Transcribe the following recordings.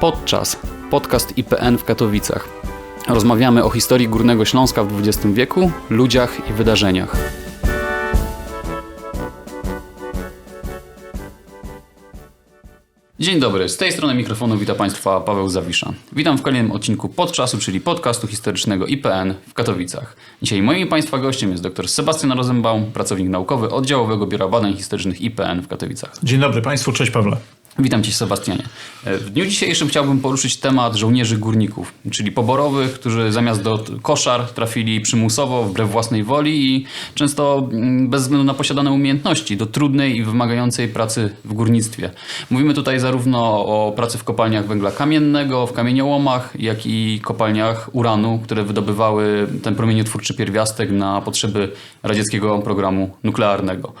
Podczas podcast IPN w Katowicach. Rozmawiamy o historii Górnego Śląska w XX wieku, ludziach i wydarzeniach. Dzień dobry, z tej strony mikrofonu witam Państwa Paweł Zawisza. Witam w kolejnym odcinku Podczasu, czyli podcastu historycznego IPN w Katowicach. Dzisiaj moim Państwa gościem jest dr Sebastian Rosenbaum, pracownik naukowy Oddziałowego Biura Badań Historycznych IPN w Katowicach. Dzień dobry Państwu, cześć Pawle. Witam Cię Sebastianie. W dniu dzisiejszym chciałbym poruszyć temat żołnierzy górników, czyli poborowych, którzy zamiast do koszar trafili przymusowo, wbrew własnej woli i często mm, bez względu na posiadane umiejętności do trudnej i wymagającej pracy w górnictwie. Mówimy tutaj zarówno o pracy w kopalniach węgla kamiennego, w kamieniołomach, jak i kopalniach uranu, które wydobywały ten promieniotwórczy pierwiastek na potrzeby radzieckiego programu nuklearnego.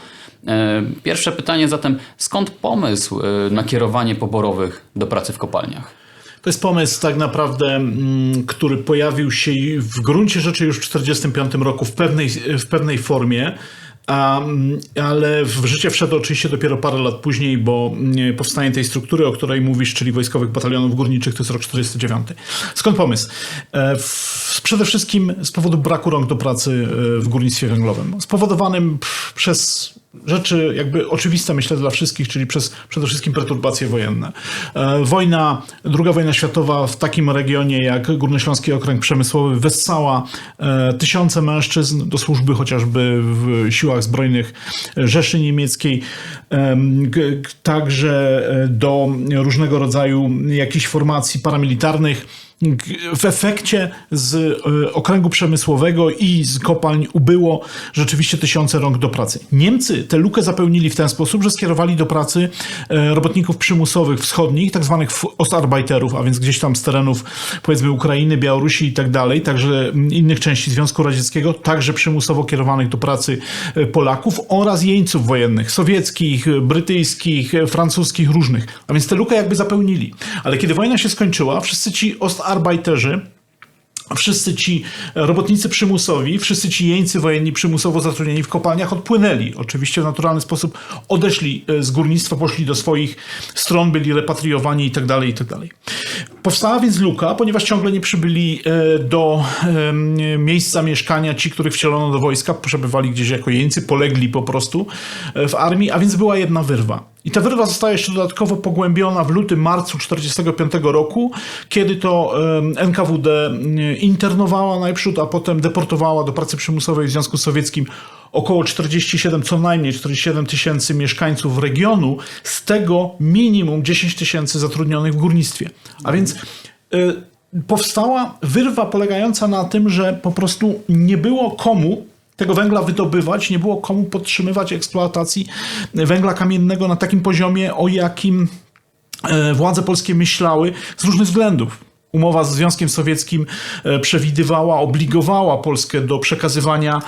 E, Pierwsze pytanie zatem, skąd pomysł e, na kierowanie poborowych do pracy w kopalniach? To jest pomysł tak naprawdę, mm, który pojawił się w gruncie rzeczy już w 1945 roku w pewnej, w pewnej formie. A, mm, ale w życie wszedł oczywiście dopiero parę lat później, bo mm, powstanie tej struktury, o której mówisz, czyli Wojskowych Batalionów Górniczych, to jest rok 49. Skąd pomysł? E, przede wszystkim z powodu braku rąk do pracy w górnictwie węglowym, spowodowanym przez rzeczy jakby oczywiste, myślę, dla wszystkich, czyli przez przede wszystkim perturbacje wojenne. E, Wojna, druga wojna światowa w takim regionie jak Górnośląski Okręg Przemysłowy wessała e, tysiące mężczyzn do służby chociażby w siłach zbrojnych Rzeszy Niemieckiej, także e, do różnego rodzaju jakichś formacji paramilitarnych. W efekcie z e, okręgu przemysłowego i z kopalń ubyło rzeczywiście tysiące rąk do pracy. Niemcy tę lukę zapełnili w ten sposób, że skierowali do pracy e, robotników przymusowych wschodnich, tak zwanych Ostarbeiterów, a więc gdzieś tam z terenów powiedzmy Ukrainy, Białorusi i tak dalej, także innych części Związku Radzieckiego, także przymusowo kierowanych do pracy e, Polaków oraz jeńców wojennych, sowieckich, brytyjskich, francuskich, różnych. A więc tę lukę jakby zapełnili. Ale kiedy wojna się skończyła, wszyscy ci Ostarbeiterzy Wszyscy ci robotnicy przymusowi, wszyscy ci jeńcy wojenni przymusowo zatrudnieni w kopalniach odpłynęli. Oczywiście w naturalny sposób odeszli e, z górnictwa, poszli do swoich stron, byli repatriowani itd. itd. Powstała więc luka, ponieważ ciągle nie przybyli e, do miejsca mieszkania ci, których wcielono do wojska, przebywali gdzieś jako jeńcy, polegli po prostu e, w armii, a więc była jedna wyrwa. I ta wyrwa została jeszcze dodatkowo pogłębiona w lutym, marcu 1945 roku, kiedy to NKWD internowała najprzód, a potem deportowała do pracy przymusowej w Związku Sowieckim około 47, co najmniej 47 tysięcy mieszkańców regionu, z tego minimum 10 tysięcy zatrudnionych w górnictwie. A więc y, powstała wyrwa polegająca na tym, że po prostu nie było komu tego węgla wydobywać, nie było komu podtrzymywać eksploatacji węgla kamiennego na takim poziomie, o jakim e, władze polskie myślały z różnych względów. Umowa z Związkiem Sowieckim e, przewidywała, obligowała Polskę do przekazywania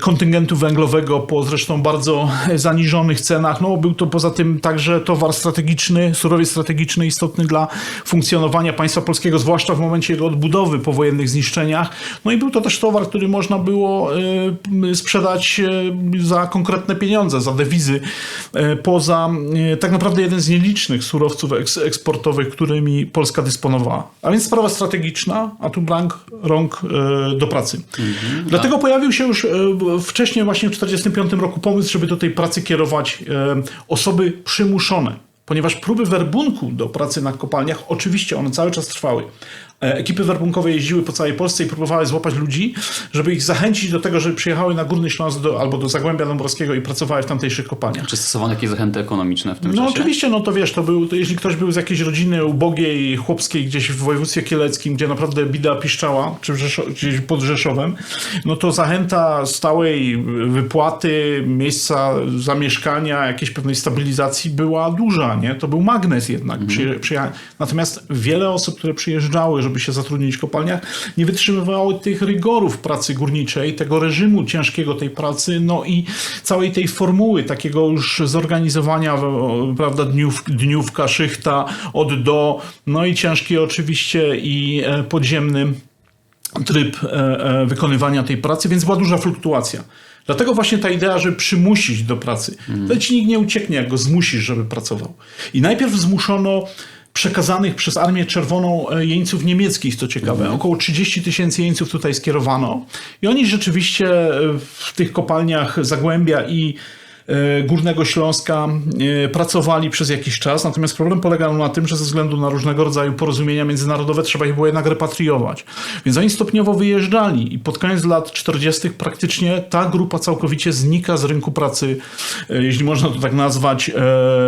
kontyngentu węglowego po zresztą bardzo zaniżonych cenach. No, był to poza tym także towar strategiczny, surowiec strategiczny, istotny dla funkcjonowania państwa polskiego, zwłaszcza w momencie jego odbudowy po wojennych zniszczeniach. No i był to też towar, który można było e, sprzedać e, za konkretne pieniądze, za dewizy, e, poza e, tak naprawdę jeden z nielicznych surowców eks eksportowych, którymi Polska dysponowała. A więc sprawa strategiczna, a tu blank rąk e, do pracy. Dlatego pojawił się już e, wcześniej, właśnie w 1945 roku, pomysł, żeby do tej pracy kierować e, osoby przymuszone. Ponieważ próby werbunku do pracy na kopalniach, oczywiście one cały czas trwały. E, Ekipy werbunkowe jeździły po całej Polsce i próbowały złapać ludzi, żeby ich zachęcić do tego, żeby przyjechały na Górny Śląsk do, albo do Zagłębia Dąbrowskiego i pracowały w tamtejszych kopalniach. Czy stosowano jakieś zachęty ekonomiczne w tym No czasie? oczywiście, no to wiesz, to był, to jeśli ktoś był z jakiejś rodziny ubogiej, chłopskiej gdzieś w województwie kieleckim, gdzie naprawdę bida piszczała, czy Rzeszo- gdzieś pod Rzeszowem, no to zachęta stałej wypłaty, miejsca zamieszkania, jakiejś pewnej stabilizacji była duża, nie? To był magnes jednak. Przyje, przyjecha- Natomiast wiele osób, które przyjeżdżały, żeby się zatrudnić w kopalniach, nie wytrzymywało tych rygorów pracy górniczej, tego reżimu ciężkiego tej pracy, no i całej tej formuły takiego już zorganizowania, w- prawda, dniów, dniówka, szychta od do, no i ciężki oczywiście i e, podziemny tryb e, e, wykonywania tej pracy, więc była duża fluktuacja. Dlatego właśnie ta idea, żeby przymusić do pracy. To ci nikt nie ucieknie, jak go zmusisz, żeby pracował. I najpierw zmuszono przekazanych przez Armię Czerwoną e, jeńców niemieckich, co ciekawe. Około 30 tysięcy jeńców tutaj skierowano. I oni rzeczywiście e, w tych kopalniach Zagłębia i Górnego Śląska e, pracowali przez jakiś czas, natomiast problem polegał na tym, że ze względu na różnego rodzaju porozumienia międzynarodowe trzeba ich było jednak repatriować. Więc oni stopniowo wyjeżdżali i pod koniec lat 40. praktycznie ta grupa całkowicie znika z rynku pracy, e, jeśli można to tak nazwać, e,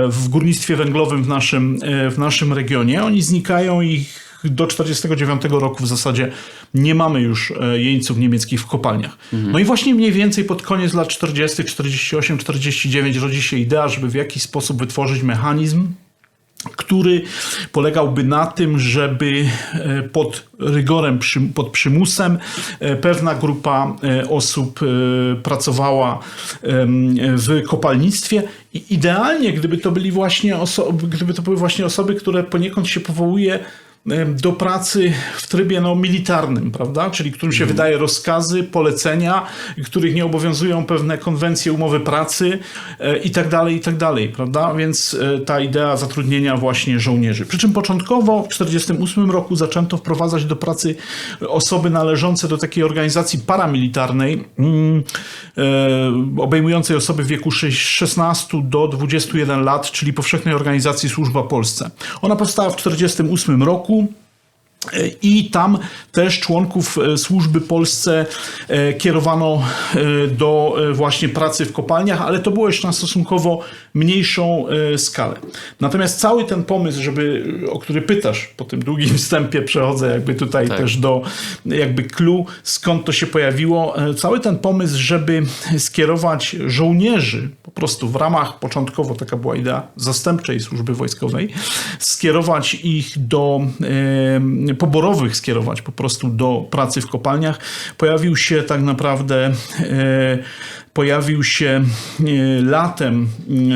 w górnictwie węglowym w naszym, e, w naszym regionie. Oni znikają i do 1949 roku w zasadzie nie mamy już e, jeńców niemieckich w kopalniach. No i właśnie mniej więcej pod koniec lat 40., 48, 49 rodzi się idea, żeby w jakiś sposób wytworzyć mechanizm, który polegałby na tym, żeby e, pod rygorem, pod przymusem e, pewna grupa osób pracowała w kopalnictwie i idealnie, gdyby to byli właśnie osoby, gdyby to były właśnie osoby, które poniekąd się powołuje do pracy w trybie no, militarnym, prawda? Czyli którym się wydaje rozkazy, polecenia, których nie obowiązują pewne konwencje, umowy pracy e, i tak dalej, i tak dalej, prawda? Więc e, ta idea zatrudnienia właśnie żołnierzy. Przy czym początkowo w 1948 roku zaczęto wprowadzać do pracy osoby należące do takiej organizacji paramilitarnej, mm, e, obejmującej osoby w wieku sze- 16 do 21 lat, czyli Powszechnej Organizacji Służba Polsce. Ona powstała w 1948 roku. beaucoup. I tam też członków e, służby Polsce e, kierowano e, do właśnie pracy w kopalniach, ale to było jeszcze na stosunkowo mniejszą skalę. Natomiast cały ten pomysł, żeby, o który pytasz po tym długim wstępie, przechodzę jakby tutaj Tak. też do jakby clue, skąd to się pojawiło. Cały ten pomysł, żeby skierować żołnierzy po prostu w ramach, początkowo taka była idea zastępczej służby wojskowej, skierować ich do poborowych, skierować po prostu do pracy w kopalniach, pojawił się tak naprawdę e, pojawił się e, latem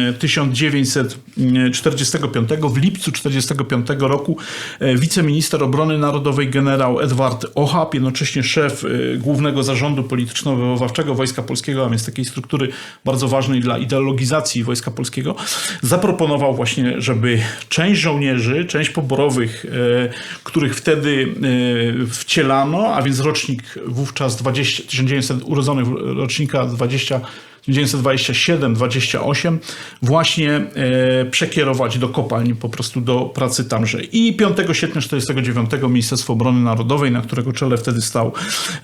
e, 1945, w lipcu 1945 roku e, wiceminister obrony narodowej generał Edward Ochab, jednocześnie szef e, Głównego Zarządu Polityczno-Wychowawczego Wojska Polskiego, a więc takiej struktury bardzo ważnej dla ideologizacji Wojska Polskiego, zaproponował właśnie, żeby część żołnierzy, część poborowych, e, których wtedy e, wcielano, a więc rocznik wówczas 20, 1900 urodzonych rocznika 20 1927-28 właśnie e, przekierować do kopalń, po prostu do pracy tamże. I 5 sierpnia 1949 Ministerstwo Obrony Narodowej, na którego czele wtedy stał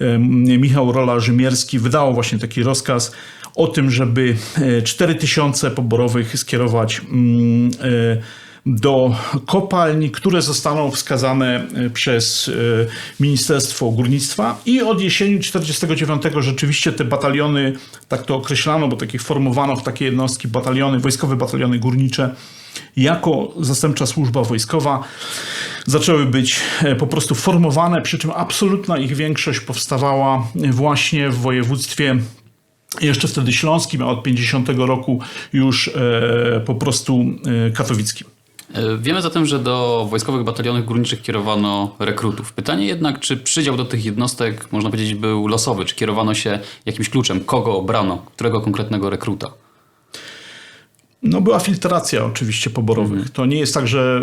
e, Michał Rola Rzymierski, wydało właśnie taki rozkaz o tym, żeby e, 4000 poborowych skierować mm, e, do kopalń, które zostaną wskazane e, przez e, Ministerstwo Górnictwa i od jesieni 49 rzeczywiście te bataliony, tak to określano, bo takich formowano w takie jednostki bataliony, wojskowe bataliony górnicze, jako zastępcza służba wojskowa zaczęły być e, po prostu formowane, przy czym absolutna ich większość powstawała właśnie w województwie jeszcze wtedy śląskim, a od 50 roku już po prostu katowickim. E, Wiemy zatem, że do wojskowych batalionów górniczych kierowano rekrutów. Pytanie jednak, czy przydział do tych jednostek, można powiedzieć, był losowy? Czy kierowano się jakimś kluczem? Kogo brano? Którego konkretnego rekruta? No była filtracja oczywiście poborowych. To nie jest tak, że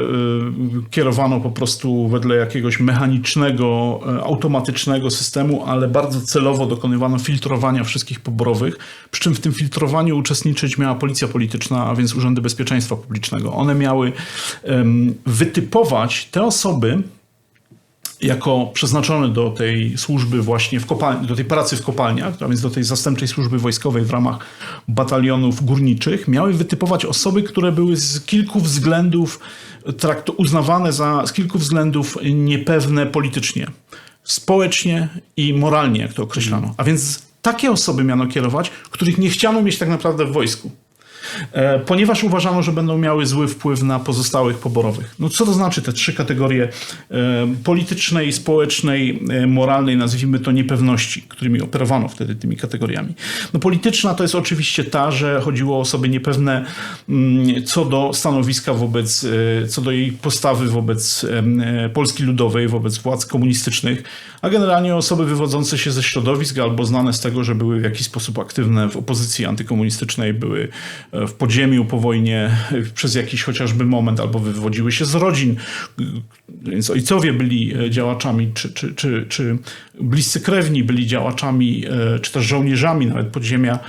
y, kierowano po prostu wedle jakiegoś mechanicznego, y, automatycznego systemu, ale bardzo celowo dokonywano filtrowania wszystkich poborowych. Przy czym w tym filtrowaniu uczestniczyć miała policja polityczna, a więc urzędy bezpieczeństwa publicznego. One miały wytypować te osoby, jako przeznaczone do tej służby właśnie w kopalni, do tej pracy w kopalniach, a więc do tej zastępczej służby wojskowej w ramach batalionów górniczych, miały wytypować osoby, które były z kilku względów trakt uznawane za z kilku względów niepewne politycznie, społecznie i moralnie, jak to określano. A więc takie osoby miano kierować, których nie chciano mieć tak naprawdę w wojsku. E, ponieważ uważano, że będą miały zły wpływ na pozostałych poborowych. No co to znaczy te trzy kategorie e, politycznej, społecznej, e, moralnej, nazwijmy to niepewności, którymi operowano wtedy tymi kategoriami. No polityczna to jest oczywiście ta, że chodziło o osoby niepewne mm, co do stanowiska wobec, co do jej postawy wobec Polski Ludowej, wobec władz komunistycznych, a generalnie osoby wywodzące się ze środowisk albo znane z tego, że były w jakiś sposób aktywne w opozycji antykomunistycznej, były e, w podziemiu po wojnie e, przez jakiś chociażby moment, albo wywodziły się z rodzin, więc ojcowie byli e, działaczami, czy, czy, czy, czy bliscy krewni byli działaczami, czy też żołnierzami nawet podziemia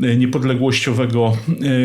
niepodległościowego,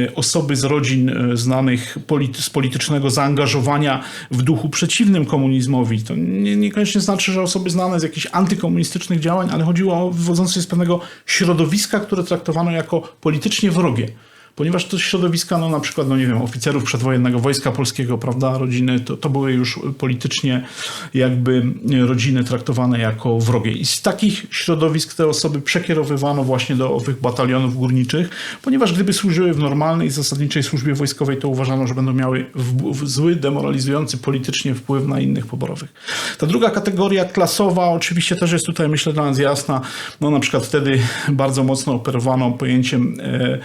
e, osoby z rodzin e, znanych z politycznego zaangażowania w duchu przeciwnym komunizmowi. To nie, niekoniecznie znaczy, że osoby znane z jakichś antykomunistycznych działań, ale chodziło o wywodzące się z pewnego środowiska, które traktowano jako politycznie wrogie. Ponieważ to środowiska, no na przykład, no nie wiem, oficerów przedwojennego Wojska Polskiego, prawda, rodziny, to, to były już politycznie jakby rodziny traktowane jako wrogie. I z takich środowisk te osoby przekierowywano właśnie do owych batalionów górniczych, ponieważ gdyby służyły w normalnej, zasadniczej służbie wojskowej, to uważano, że będą miały w, w zły, demoralizujący politycznie wpływ na innych poborowych. Ta druga kategoria klasowa oczywiście też jest tutaj, myślę, dla nas jasna. No na przykład wtedy bardzo mocno operowano pojęciem e,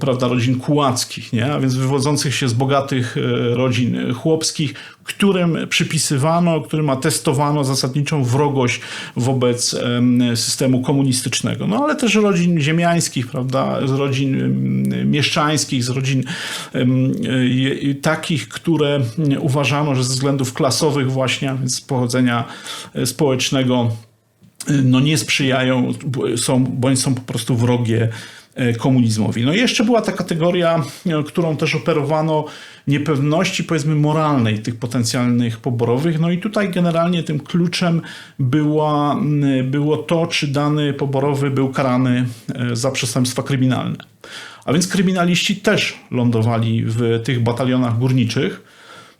prawda, rodzin kułackich, nie? a więc wywodzących się z bogatych e, rodzin chłopskich, którym przypisywano, którym atestowano zasadniczą wrogość wobec em, systemu komunistycznego. No ale też rodzin ziemiańskich, prawda, z rodzin mieszczańskich, z rodzin e, takich, które uważano, że ze względów klasowych właśnie, więc pochodzenia e, społecznego, no nie sprzyjają, są, bądź są po prostu wrogie e, komunizmowi. No i jeszcze była ta kategoria, e, którą też operowano niepewności powiedzmy moralnej tych potencjalnych poborowych. No i tutaj generalnie tym kluczem była, było to, czy dany poborowy był karany e, za przestępstwa kryminalne. A więc kryminaliści też lądowali w tych batalionach górniczych.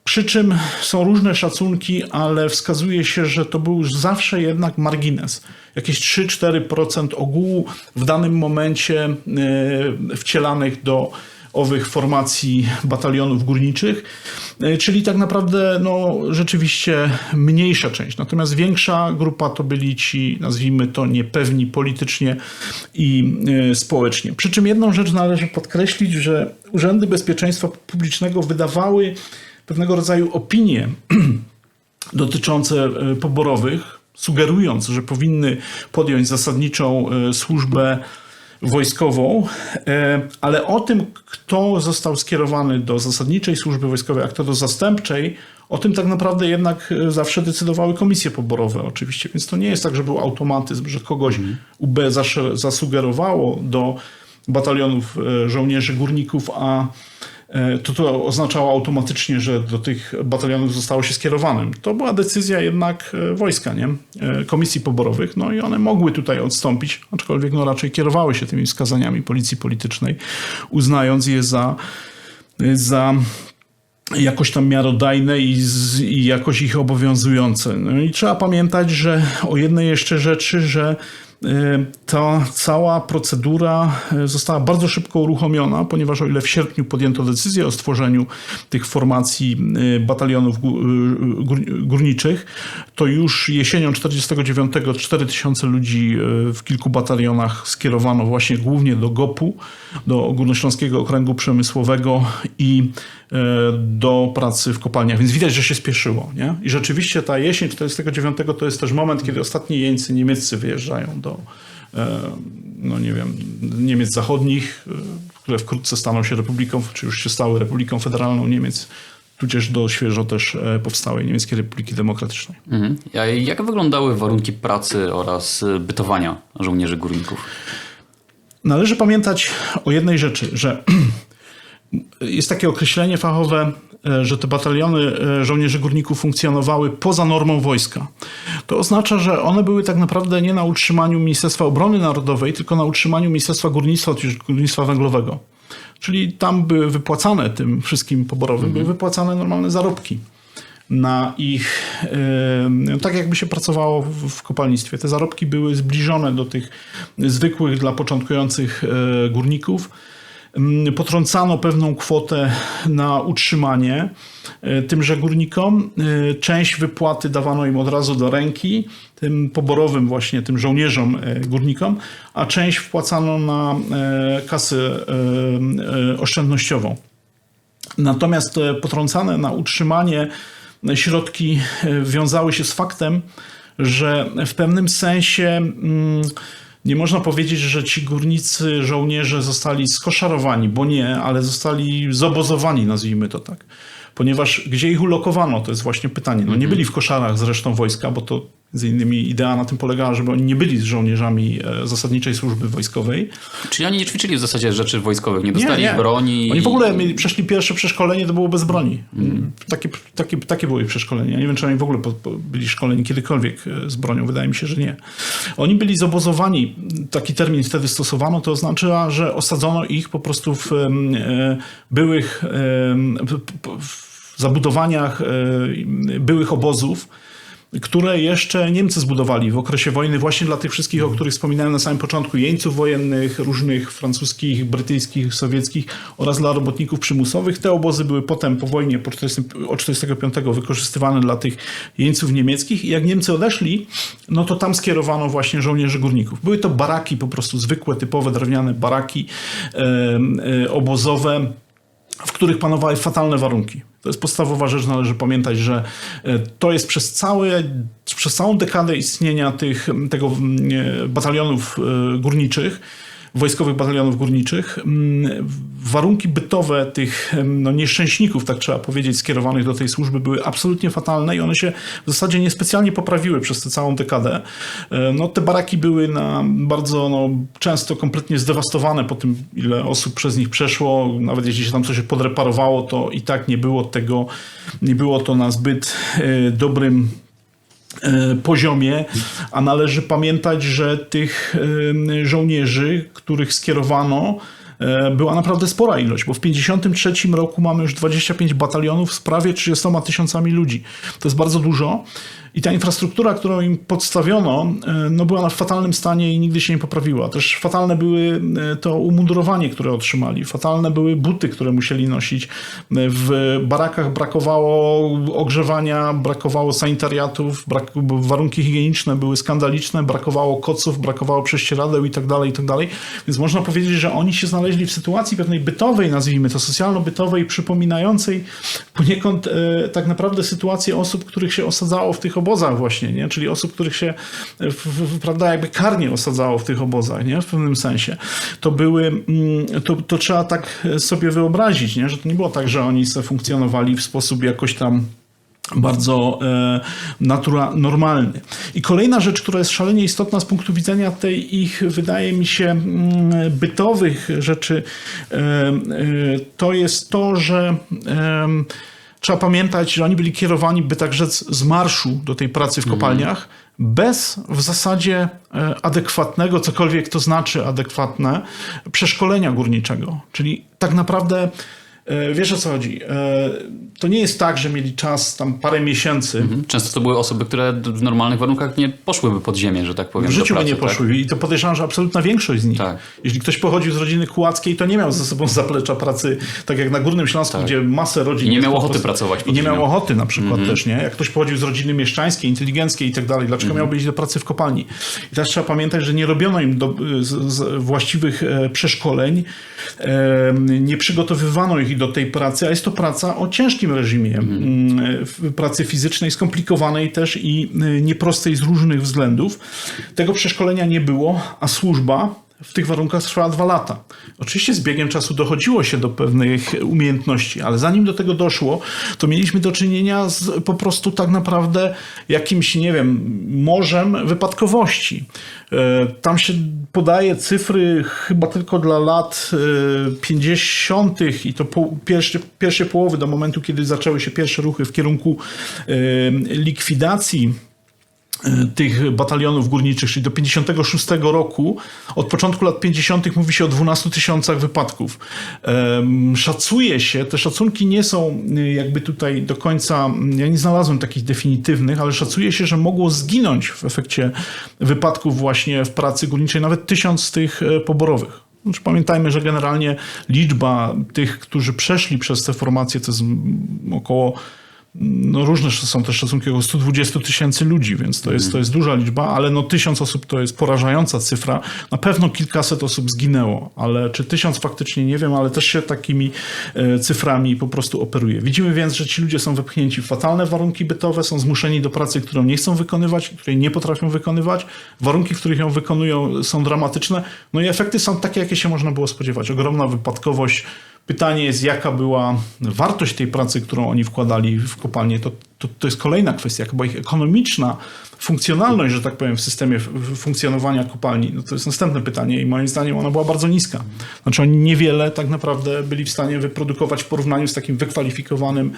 Przy czym są różne szacunki, ale wskazuje się, że to był zawsze jednak margines. Jakieś 3-4% ogółu w danym momencie e, wcielanych do owych formacji batalionów górniczych, E, czyli tak naprawdę no, rzeczywiście mniejsza część. Natomiast większa grupa to byli ci, nazwijmy to, niepewni politycznie i e, społecznie. Przy czym jedną rzecz należy podkreślić, że urzędy bezpieczeństwa publicznego wydawały pewnego rodzaju opinie dotyczące e, poborowych, sugerując, że powinny podjąć zasadniczą e, służbę wojskową, e, ale o tym, kto został skierowany do zasadniczej służby wojskowej, a kto do zastępczej, o tym tak naprawdę jednak zawsze decydowały komisje poborowe oczywiście, więc to nie jest tak, że był automatyzm, że kogoś UB zasze- zasugerowało do batalionów żołnierzy górników, a to to oznaczało automatycznie, że do tych batalionów zostało się skierowanym. To była decyzja jednak e, wojska, nie? E, Komisji poborowych, no i one mogły tutaj odstąpić, aczkolwiek no raczej kierowały się tymi wskazaniami policji politycznej, uznając je za, za jakoś tam miarodajne i, z, i jakoś ich obowiązujące. No i trzeba pamiętać, że o jednej jeszcze rzeczy, że e, ta cała procedura e, została bardzo szybko uruchomiona, ponieważ o ile w sierpniu podjęto decyzję o stworzeniu tych formacji e, batalionów gó- gór- górniczych, to już jesienią 49 4 tysiące ludzi w kilku batalionach skierowano właśnie głównie do GOP-u, do Ogólnośląskiego Okręgu Przemysłowego i do pracy w kopalniach. Więc widać, że się spieszyło. Nie? I rzeczywiście ta jesień 49 to jest też moment, kiedy ostatni jeńcy niemieccy wyjeżdżają do e, no nie wiem, Niemiec zachodnich, e, które wkrótce staną się republiką, czy już się stały Republiką Federalną Niemiec, tudzież do świeżo też e, powstałej Niemieckiej Republiki Demokratycznej. Mhm. A jak wyglądały warunki pracy oraz bytowania żołnierzy górników? Należy pamiętać o jednej rzeczy, że jest takie określenie fachowe, że te bataliony e, żołnierzy górników funkcjonowały poza normą wojska. To oznacza, że one były tak naprawdę nie na utrzymaniu Ministerstwa Obrony Narodowej, tylko na utrzymaniu Ministerstwa Górnictwa, czy Górnictwa Węglowego. Czyli tam były wypłacane tym wszystkim poborowym, były wypłacane normalne zarobki na ich, e, tak jakby się pracowało w, w kopalnictwie. Te zarobki były zbliżone do tych zwykłych dla początkujących e, górników. Mm, Potrącano pewną kwotę na utrzymanie e, tymże górnikom. E, Część wypłaty dawano im od razu do ręki, tym poborowym właśnie, tym żołnierzom e, górnikom, a część wpłacano na kasę oszczędnościową. Natomiast potrącane na utrzymanie środki wiązały się z faktem, że w pewnym sensie mm, nie można powiedzieć, że ci górnicy, żołnierze zostali skoszarowani, bo nie, ale zostali zobozowani, nazwijmy to tak. Ponieważ gdzie ich ulokowano, to jest właśnie pytanie. No nie byli w koszarach z resztą wojska, bo to między innymi idea na tym polegała, żeby oni nie byli żołnierzami e, zasadniczej służby wojskowej. Czyli oni nie ćwiczyli w zasadzie rzeczy wojskowych, nie dostali broni. Oni w ogóle mieli, przeszli pierwsze przeszkolenie, to było bez broni. Takie, takie, takie były ich przeszkolenia. Nie wiem, czy oni w ogóle byli szkoleni kiedykolwiek e, z bronią. Wydaje mi się, że nie. Oni byli zobozowani. Taki termin wtedy stosowano. To oznacza, że osadzono ich po prostu w e, byłych w zabudowaniach byłych obozów które jeszcze Niemcy zbudowali w okresie wojny właśnie dla tych wszystkich, o których wspominałem na samym początku, jeńców wojennych, różnych francuskich, brytyjskich, sowieckich oraz dla robotników przymusowych. Te obozy były potem po wojnie po 40, od 1945 wykorzystywane dla tych jeńców niemieckich i jak Niemcy odeszli, no to tam skierowano właśnie żołnierzy górników. Były to baraki po prostu zwykłe, typowe drewniane baraki e, e, obozowe, w których panowały fatalne warunki. To jest podstawowa rzecz, należy pamiętać, że e, to jest przez, całe, przez całą dekadę istnienia tych, tego mm, e, batalionów e, górniczych, wojskowych batalionów górniczych, mm, warunki bytowe tych em, no, nieszczęśników, tak trzeba powiedzieć, skierowanych do tej służby były absolutnie fatalne i one się w zasadzie niespecjalnie poprawiły przez tę całą dekadę. E, No, te baraki były na bardzo no, często kompletnie zdewastowane po tym, ile osób przez nich przeszło. Nawet jeśli się tam coś podreparowało, to i tak nie było tego, nie było to na zbyt e, dobrym poziomie, a należy pamiętać, że tych e, żołnierzy, których skierowano, e, była naprawdę spora ilość, bo w 1953 roku mamy już 25 batalionów z prawie 30 tysiącami ludzi. To jest bardzo dużo. I ta infrastruktura, którą im podstawiono, e, no była w fatalnym stanie i nigdy się nie poprawiła. Też fatalne były e, to umundurowanie, które otrzymali. Fatalne były buty, które musieli nosić. W barakach brakowało ogrzewania, brakowało sanitariatów, brak, warunki higieniczne były skandaliczne, brakowało koców, brakowało prześcieradeł i tak dalej, i tak. Więc można powiedzieć, że oni się znaleźli w sytuacji pewnej bytowej, nazwijmy to socjalno-bytowej, przypominającej poniekąd e, tak naprawdę sytuację osób, których się osadzało w tych obozach właśnie, nie? czyli osób, których się w, prawda, jakby karnie osadzało w tych obozach, nie? w pewnym sensie. To były, mm, to, to trzeba tak sobie wyobrazić, nie? że to nie było tak, że oni sobie funkcjonowali w sposób jakoś tam bardzo e, natura, normalny. I kolejna rzecz, która jest szalenie istotna z punktu widzenia tej ich, wydaje mi się, mm, bytowych rzeczy, e, e, to jest to, że trzeba pamiętać, że oni byli kierowani, by tak rzec, z marszu do tej pracy w kopalniach, bez w zasadzie e, adekwatnego, cokolwiek to znaczy adekwatne, przeszkolenia górniczego. Czyli tak naprawdę wiesz o co chodzi. E, To nie jest tak, że mieli czas tam parę miesięcy. Często to były osoby, które w normalnych warunkach nie poszłyby pod ziemię, że tak powiem. W życiu by nie tak? poszły i to podejrzewam, że absolutna większość z nich. Tak. Jeśli ktoś pochodził z rodziny kłackiej, to nie miał ze sobą zaplecza pracy, tak jak na Górnym Śląsku, gdzie masę rodzin... I nie miał ochoty pracować I nie miał ochoty na przykład Mhm. też, nie? Jak ktoś pochodził z rodziny mieszczańskiej, inteligenckiej i tak dalej, dlaczego Mhm. miałby iść do pracy w kopalni? I teraz trzeba pamiętać, że nie robiono im do, z, z właściwych e, przeszkoleń, e, nie przygotowywano ich do tej pracy, a jest to praca o ciężkim reżimie Mhm. mm, pracy fizycznej, skomplikowanej też i e, nieprostej z różnych względów. Tego przeszkolenia nie było, a służba w tych warunkach trwała dwa lata. Oczywiście z biegiem czasu dochodziło się do pewnych umiejętności, ale zanim do tego doszło, to mieliśmy do czynienia z po prostu tak naprawdę jakimś, nie wiem, morzem wypadkowości. E, Tam się podaje cyfry chyba tylko dla lat e, 50. i to po, pierwsze, pierwsze połowy do momentu, kiedy zaczęły się pierwsze ruchy w kierunku e, likwidacji e, tych batalionów górniczych, czyli do 56 roku, od początku lat 50. mówi się o 12 tysiącach wypadków. Szacuje się, te szacunki nie są y, jakby tutaj do końca, ja nie znalazłem takich definitywnych, ale szacuje się, że mogło zginąć w efekcie wypadków właśnie w pracy górniczej nawet tysiąc tych e, poborowych. Znaczy, pamiętajmy, że generalnie liczba tych, którzy przeszli przez te formacje, to jest około no różne są też szacunki około 120 tysięcy ludzi, więc to jest, to jest duża liczba, ale no tysiąc osób to jest porażająca cyfra. Na pewno kilkaset osób zginęło, ale czy tysiąc faktycznie nie wiem, ale też się takimi e, cyframi po prostu operuje. Widzimy więc, że ci ludzie są wepchnięci w fatalne warunki bytowe, są zmuszeni do pracy, którą nie chcą wykonywać, której nie potrafią wykonywać. Warunki, w których ją wykonują są dramatyczne. No i efekty są takie, jakie się można było spodziewać. Ogromna wypadkowość, Pytanie jest, jaka była wartość tej pracy, którą oni wkładali w kopalnię. To, to, to jest kolejna kwestia, chyba ich ekonomiczna funkcjonalność, że tak powiem, w systemie funkcjonowania kopalni. No to jest następne pytanie i moim zdaniem ona była bardzo niska. Znaczy oni niewiele tak naprawdę byli w stanie wyprodukować w porównaniu z takim wykwalifikowanym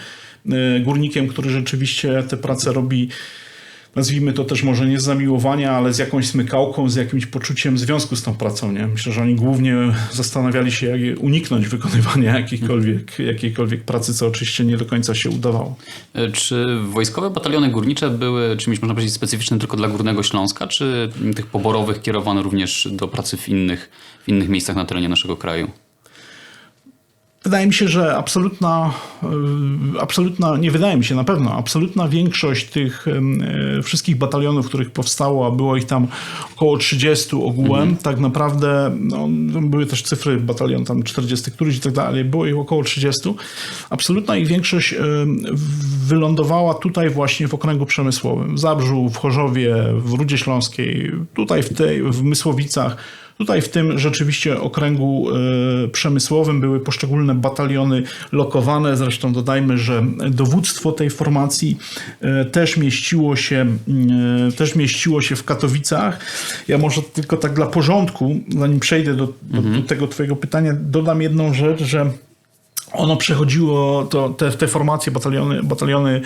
e, górnikiem, który rzeczywiście te prace robi nazwijmy to też może nie z zamiłowania, ale z jakąś smykałką, z jakimś poczuciem związku z tą pracą. Nie? Myślę, że oni głównie zastanawiali się, jak uniknąć wykonywania jakiejkolwiek, jakiejkolwiek pracy, co oczywiście nie do końca się udawało. Czy wojskowe bataliony górnicze były czymś, można powiedzieć, specyficznym tylko dla Górnego Śląska, czy tych poborowych kierowano również do pracy w innych, w innych miejscach na terenie naszego kraju? Wydaje mi się, że absolutna, y, absolutna, nie wydaje mi się na pewno, absolutna większość tych y, wszystkich batalionów, których powstało, a było ich tam około 30 ogółem, tak naprawdę no, były też cyfry batalion tam 40 któryś i tak dalej, było ich około 30. Absolutna ich większość y, wylądowała tutaj właśnie w okręgu przemysłowym, w Zabrzu, w Chorzowie, w Rudzie Śląskiej, tutaj w tej, w Mysłowicach, Tutaj w tym rzeczywiście okręgu e, przemysłowym były poszczególne bataliony lokowane. Zresztą dodajmy, że dowództwo tej formacji e, też mieściło się, e, też mieściło się w Katowicach. Ja może tylko tak dla porządku, zanim przejdę do, do, do tego twojego pytania, dodam jedną rzecz, że ono przechodziło, to, te, te formacje, bataliony, bataliony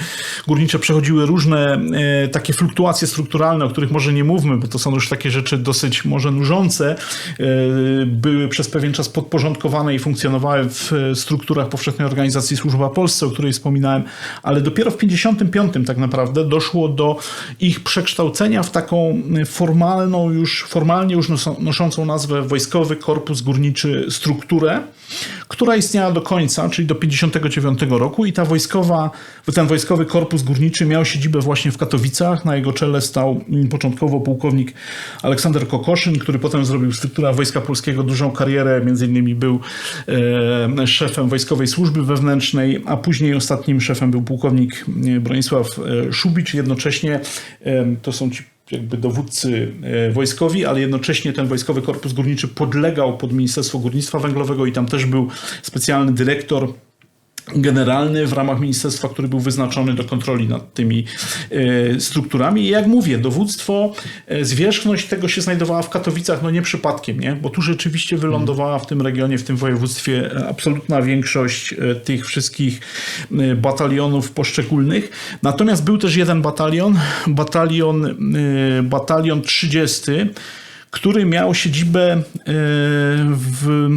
górnicze przechodziły różne e, takie fluktuacje strukturalne, o których może nie mówmy, bo to są już takie rzeczy dosyć może nużące. E, były przez pewien czas podporządkowane i funkcjonowały w e, strukturach Powszechnej Organizacji Służba Polsce, o której wspominałem, ale dopiero w 55 tak naprawdę doszło do ich przekształcenia w taką formalną już, formalnie już nos- noszącą nazwę Wojskowy Korpus Górniczy strukturę, która istniała do końca, czyli do 59 roku i ta wojskowa, ten wojskowy korpus górniczy miał siedzibę właśnie w Katowicach. Na jego czele stał początkowo pułkownik Aleksander Kokoszyn, który potem zrobił w strukturach Wojska Polskiego dużą karierę, między innymi był e, szefem Wojskowej Służby Wewnętrznej, a później ostatnim szefem był pułkownik e, Bronisław e, Szubicz. Jednocześnie e, to są ci jakby dowódcy e, wojskowi, ale jednocześnie ten wojskowy korpus górniczy podlegał pod Ministerstwo Górnictwa Węglowego i tam też był specjalny dyrektor generalny w ramach ministerstwa, który był wyznaczony do kontroli nad tymi e, strukturami. I jak mówię, dowództwo, e, zwierzchność tego się znajdowała w Katowicach, no nie przypadkiem, nie? bo tu rzeczywiście wylądowała w tym regionie, w tym województwie absolutna większość e, tych wszystkich batalionów poszczególnych. Natomiast był też jeden batalion, batalion, batalion 30, który miał siedzibę e, w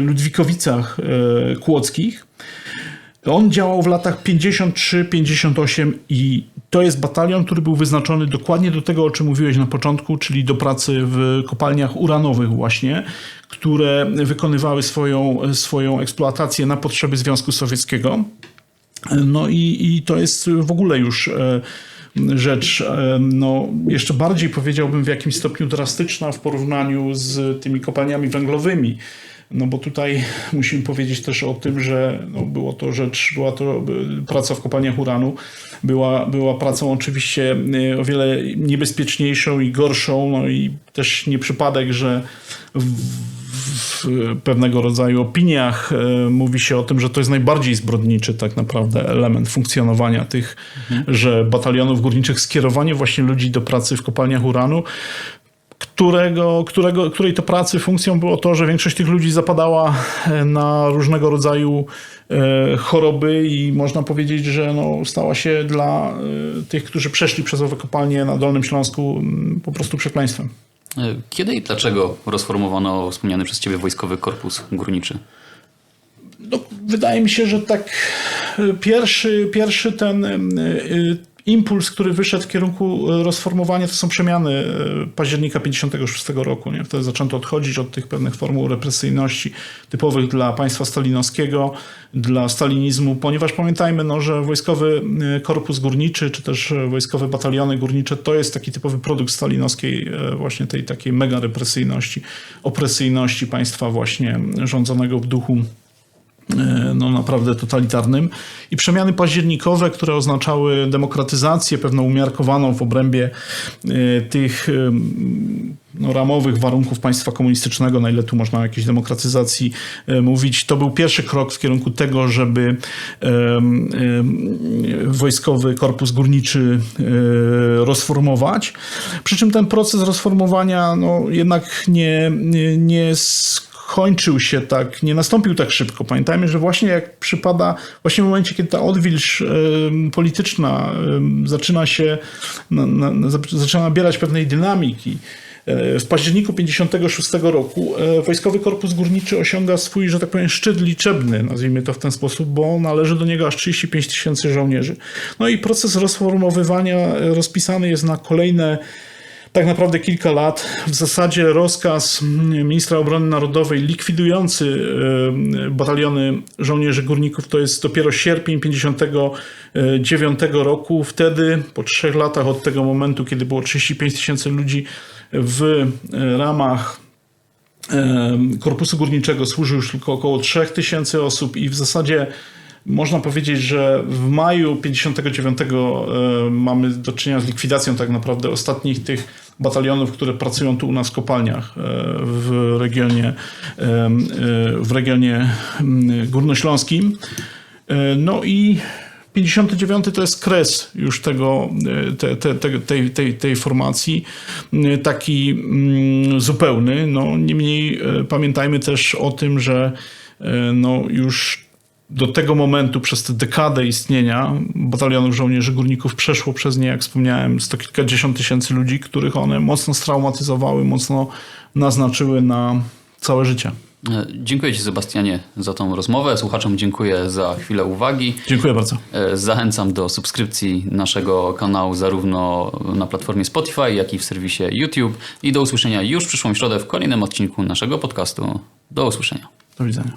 Ludwikowicach e, Kłodzkich. On działał w latach 53-58 i to jest batalion, który był wyznaczony dokładnie do tego, o czym mówiłeś na początku, czyli do pracy w kopalniach uranowych właśnie, które wykonywały swoją, swoją eksploatację na potrzeby Związku Sowieckiego. No i, i to jest w ogóle już e, rzecz, e, no, jeszcze bardziej powiedziałbym w jakimś stopniu drastyczna w porównaniu z tymi kopalniami węglowymi. No bo tutaj musimy powiedzieć też o tym, że no, było to rzecz, była to praca w kopalniach uranu, była, była pracą oczywiście e, o wiele niebezpieczniejszą i gorszą, no i też nie przypadek, że w, w pewnego rodzaju opiniach e, mówi się o tym, że to jest najbardziej zbrodniczy tak naprawdę element funkcjonowania tych, że batalionów górniczych skierowanie właśnie ludzi do pracy w kopalniach uranu, którego, którego, której to pracy funkcją było to, że większość tych ludzi zapadała e, na różnego rodzaju e, choroby i można powiedzieć, że no, stała się dla e, tych, którzy przeszli przez owe kopalnie na Dolnym Śląsku m, po prostu przekleństwem. Kiedy i dlaczego rozformowano wspomniany przez Ciebie Wojskowy Korpus Górniczy? No, wydaje mi się, że tak pierwszy, pierwszy ten impuls, który wyszedł w kierunku e, rozformowania, to są przemiany e, października 56 roku. Nie? Wtedy zaczęto odchodzić od tych pewnych formuł represyjności typowych dla państwa stalinowskiego, dla stalinizmu, ponieważ pamiętajmy, no, że wojskowy e, korpus górniczy, czy też wojskowe bataliony górnicze, to jest taki typowy produkt stalinowskiej właśnie tej takiej mega represyjności, opresyjności państwa właśnie rządzonego w duchu no, naprawdę totalitarnym. I przemiany październikowe, które oznaczały demokratyzację, pewną umiarkowaną w obrębie e, tych e, no, ramowych warunków państwa komunistycznego, na ile tu można o jakiejś demokratyzacji e, mówić, to był pierwszy krok w kierunku tego, żeby wojskowy korpus górniczy e, rozformować. Przy czym ten proces rozformowania no, jednak nie, nie, nie skończył się tak, nie nastąpił tak szybko. Pamiętajmy, że właśnie jak przypada, właśnie w momencie, kiedy ta odwilż polityczna zaczyna się, na, na, na, zaczyna nabierać pewnej dynamiki, e, w październiku 56 roku e, Wojskowy Korpus Górniczy osiąga swój, że tak powiem, szczyt liczebny, nazwijmy to w ten sposób, bo należy do niego aż 35 tysięcy żołnierzy. No i proces rozformowywania e, rozpisany jest na kolejne tak naprawdę kilka lat. W zasadzie rozkaz ministra obrony narodowej likwidujący e, bataliony żołnierzy górników to jest dopiero sierpień 59 roku. Wtedy, po trzech latach od tego momentu, kiedy było 35 tysięcy ludzi w e, ramach e, Korpusu Górniczego służy już tylko około 3000 osób i w zasadzie można powiedzieć, że w maju 59 e, mamy do czynienia z likwidacją tak naprawdę ostatnich tych batalionów, które pracują tu u nas w kopalniach e, w regionie, e, e, w regionie mm, górnośląskim. No i 59 to jest kres już tego, te, te, te, tej, tej, tej formacji, taki mm, zupełny. No, niemniej pamiętajmy też o tym, że no, już do tego momentu, przez tę dekadę istnienia batalionów żołnierzy górników przeszło przez nie, jak wspomniałem, sto kilkadziesiąt tysięcy ludzi, których one mocno straumatyzowały, mocno naznaczyły na całe życie. E, Dziękuję Ci, Sebastianie, za tą rozmowę. Słuchaczom dziękuję za chwilę uwagi. Dziękuję bardzo. E, Zachęcam do subskrypcji naszego kanału zarówno na platformie Spotify, jak i w serwisie YouTube. I do usłyszenia już w przyszłą środę w kolejnym odcinku naszego podcastu. Do usłyszenia. Do widzenia.